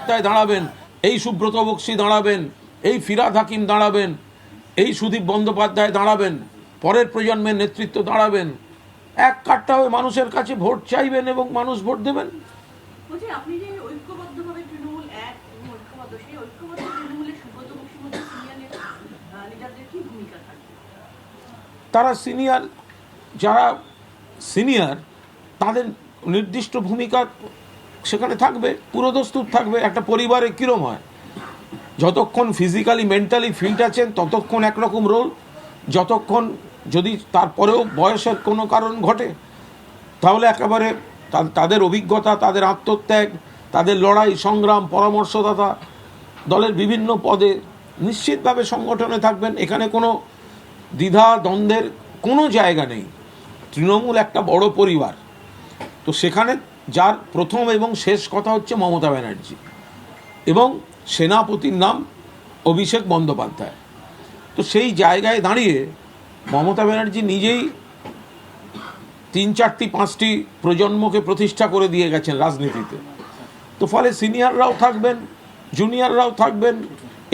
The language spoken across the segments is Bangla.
বন্দ্যোপাধ্যায় দাঁড়াবেন এই সুব্রত বক্সি দাঁড়াবেন এই ফিরাদ হাকিম দাঁড়াবেন এই সুদীপ বন্দ্যোপাধ্যায় দাঁড়াবেন পরের প্রজন্মের নেতৃত্ব দাঁড়াবেন। এক কাটটা হয়ে মানুষের কাছে ভোট চাইবেন এবং মানুষ ভোট দেবেন। তারা সিনিয়র যারা সিনিয়র তাদের নির্দিষ্ট ভূমিকা সেখানে থাকবে পুরোদস্তুর থাকবে, একটা পরিবারে কীরম হয়? যতক্ষণ ফিজিক্যালি মেন্টালি ফিট আছেন, ততক্ষণ একরকম রোল যতক্ষণ যদি তারপরেও বয়সের কোনো কারণ ঘটে, তাহলে একেবারে তাদের অভিজ্ঞতা, তাদের আত্মত্যাগ, তাদের লড়াই, সংগ্রাম, পরামর্শদাতা, দলের বিভিন্ন পদে নিশ্চিতভাবে সংগঠনে থাকবেন। এখানে কোনো দ্বিধা, দ্বন্দ্বের কোনো জায়গা নেই। তৃণমূল একটা বড় পরিবার। তো সেখানে যার প্রথম এবং শেষ কথা হচ্ছে মমতা ব্যানার্জি এবং সেনাপতির নাম অভিষেক বন্দ্যোপাধ্যায়। তো সেই জায়গায় দাঁড়িয়ে মমতা ব্যানার্জি নিজেই তিন চারটি, পাঁচটি প্রজন্মকে প্রতিষ্ঠা করে দিয়ে গেছেন রাজনীতিতে। তো ফলে সিনিয়ররাও থাকবেন, জুনিয়ররাও থাকবেন,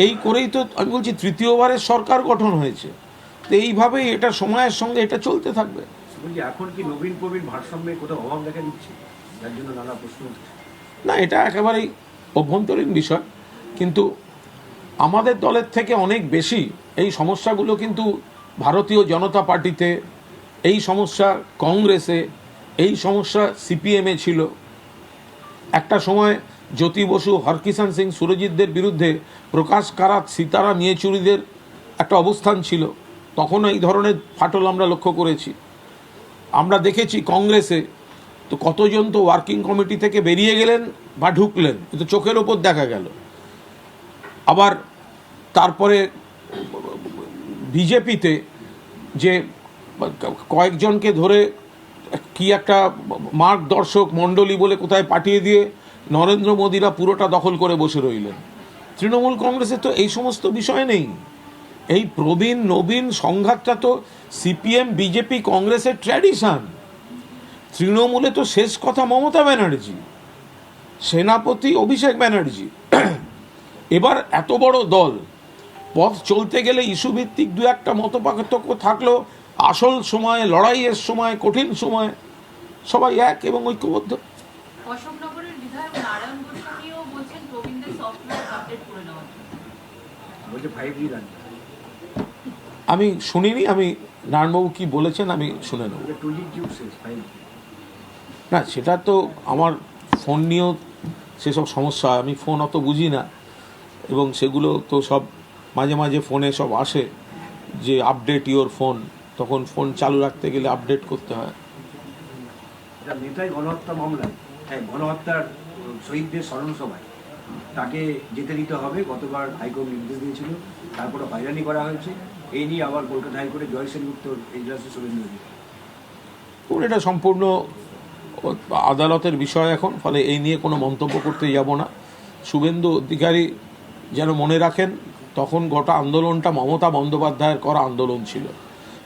এই করেই তো আমি বলছি তৃতীয়বারের সরকার গঠন হয়েছে। তো এইভাবেই এটা সময়ের সঙ্গে এটা চলতে থাকবে। এখন কি নবীন প্রবীণ ভারসাম্যে কোথাও অভাব দেখা দিচ্ছে? না, এটা একেবারেই অভ্যন্তরীণ বিষয়, কিন্তু আমাদের দলের থেকে অনেক বেশি এই সমস্যাগুলো কিন্তু ভারতীয় জনতা পার্টিতে, এই সমস্যা কংগ্রেসে, এই সমস্যা সিপিএমে ছিল। একটা সময় জ্যোতি বসু, হরকিষাণ সিং, সুরজিৎদের বিরুদ্ধে প্রকাশ কারাত সীতারাম ইয়েচুরিদের একটা অবস্থান ছিল। তখন এই ধরনের ফাটল আমরা লক্ষ্য করেছি। আমরা দেখেছি কংগ্রেসে তো কতজন তো ওয়ার্কিং কমিটি থেকে বেরিয়ে গেলেন বা ঢুকলেন? কিন্তু চোখের ওপর দেখা গেল। আবার তারপরে বিজেপিতে যে কয়েকজনকে ধরে কি একটা মার্গদর্শক মণ্ডলী বলে কোথায় পাঠিয়ে দিয়ে নরেন্দ্র মোদীরা পুরোটা দখল করে বসে রইলেন। তৃণমূল কংগ্রেসের তো এই সমস্ত বিষয় নেই। এই প্রবীণ, নবীন সংঘাতটা তো সিপিএম, বিজেপি, কংগ্রেসের ট্র্যাডিশন তৃণমূলে তো শেষ কথা মমতা ব্যানার্জি সেনাপতি অভিষেক ব্যানার্জি। এবার এত বড় দল পথ চলতে গেলে ইস্যুভিত্তিক দু একটা মত পার্থক্য থাকলেও আসল সময় লড়াইয়ের সময় কঠিন সময় সবাই এক এবং ঐক্যবদ্ধ। আমি শুনিনি আমি নারায়ণবাবু কি বলেছেন আমি শুনে নেব। না সেটা তো আমার ফোন নিয়েও সেসব সমস্যা হয়। আমি ফোন অত বুঝি না এবং সেগুলো তো সব মাঝে মাঝে ফোনে সব আসে যে আপডেট ইওর ফোন তখন ফোন চালু রাখতে গেলে আপডেট করতে হয় এটা নেতাই গণহত্যা মামলায় হ্যাঁ গণহত্যার শহীদদের স্মরণ সভায় তাকে যেতে দিতে হবে গতবার হাইকোর্ট নির্দেশ দিয়েছিল তারপরে হয়রানি করা হয়েছে এই নিয়ে আবার কলকাতা হাইকোর্টে জয় সেনগুপ্ত এজলাসে শুভেন্দু। এটা সম্পূর্ণ আদালতের বিষয় এখন, ফলে এই নিয়ে কোনো মন্তব্য করতে যাব না। শুভেন্দু অধিকারী যেন মনে রাখেন, তখন গোটা আন্দোলনটা মমতা বন্দ্যোপাধ্যায়ের করা আন্দোলন ছিল।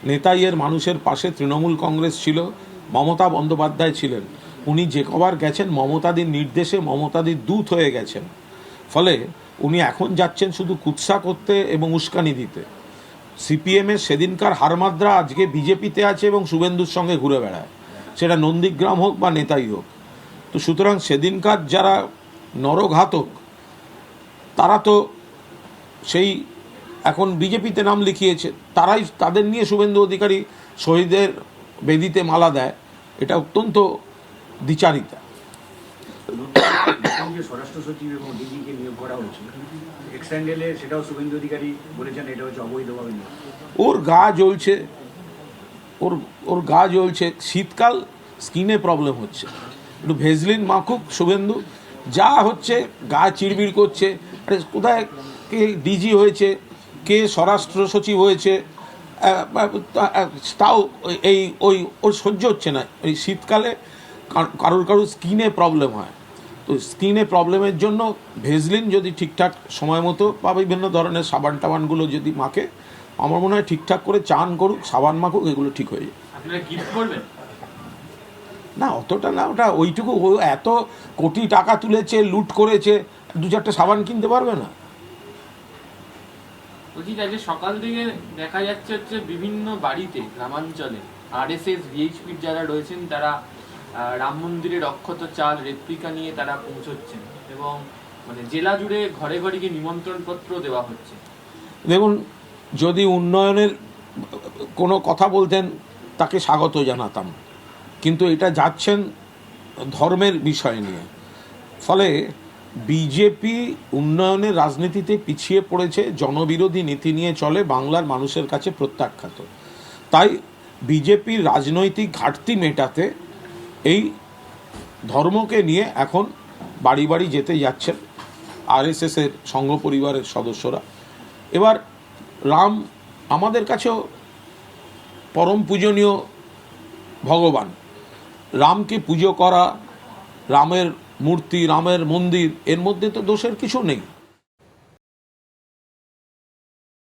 নেতাইয়ের মানুষের পাশে তৃণমূল কংগ্রেস ছিল, মমতা বন্দ্যোপাধ্যায় ছিলেন। উনি যে কবার গেছেন, মমতাদির নির্দেশে মমতাদির দূত হয়ে গেছেন। ফলে উনি এখন যাচ্ছেন শুধু কুৎসা করতে এবং উস্কানি দিতে। সিপিএমের সেদিনকার হারমাদ্রা আজকে বিজেপিতে আছে এবং শুভেন্দুর সঙ্গে ঘুরে বেড়ায়। সেটা নন্দীগ্রাম হোক বা নেতাই হোক। তো সুতরাং সেদিনকার যারা নরঘাতক তারা তো সেই এখন বিজেপিতে নাম লিখিয়েছে তারাই তাদের নিয়ে শুভেন্দু অধিকারী শহীদের বেদিতে মালা দেয়। এটা অত্যন্ত দ্বিচারিতা। নতুন যে স্বরাষ্ট্র সচিব এবং ডিজিকে নিয়োগ করা হয়েছে। এক্সট্যান্ডেলে সেটাও শুভেন্দু অধিকারী বলেছেন এটা হচ্ছে অবৈধভাবে ওর গা জ্বলছে। ওর ওর গা জ্বলছে। শীতকাল স্কিনে প্রবলেম হচ্ছে। একটু ভেজলিন মাখুক, শুভেন্দু। যা হচ্ছে, গা চিড়বিড় করছে। আরে, কোথায় কে ডিজি হয়েছে, কে স্বরাষ্ট্র সচিব হয়েছে তাও এই, ওই, ওর সহ্য হচ্ছে না। ওই শীতকালে কার- কারোর কারোর স্কিনে প্রবলেম হয়। তো স্কিনে প্রবলেমের জন্য ভেজলিন যদি ঠিকঠাক সময় মতো বা বিভিন্ন ধরনের সাবান টাবানগুলো যদি মাখে আমার মনে হয় ঠিকঠাক করে চান করুক সাবান মাখুক এগুলো ঠিক হয়ে করবেন? না অতটা না ওটা ওইটুকু ও এত কোটি টাকা তুলেছে লুট করেছে দু চারটে সাবান কিনতে পারবে না। বলছি সকাল থেকে দেখা যাচ্ছে হচ্ছে বিভিন্ন বাড়িতে গ্রামাঞ্চলে আরএসএস ভিএইচপির যারা রয়েছেন তারা রাম মন্দিরের অক্ষত চাল রেপ্লিকা নিয়ে তারা পৌঁছচ্ছেন এবং মানে জেলা জুড়ে ঘরে ঘরে গিয়ে নিমন্ত্রণ পত্র দেওয়া হচ্ছে। দেখুন যদি উন্নয়নের কোনো কথা বলতেন, তাকে স্বাগত জানাতাম। কিন্তু এটা যাচ্ছেন ধর্মের বিষয় নিয়ে। ফলে বিজেপি উন্নয়নের রাজনীতিতে পিছিয়ে পড়েছে, জনবিরোধী নীতি নিয়ে চলে, বাংলার মানুষের কাছে প্রত্যাখ্যাত। তাই বিজেপির রাজনৈতিক ঘাটতি মেটাতে এই ধর্মকে নিয়ে এখন বাড়ি বাড়ি যেতে যাচ্ছেন আরএসএসের সংঘ পরিবারের সদস্যরা। এবার রাম আমাদের কাছেও পরম পূজনীয় ভগবান। রামকে পুজো করা, রামের মূর্তি, রামের মন্দির, এর মধ্যে তো দোষের কিছু নেই।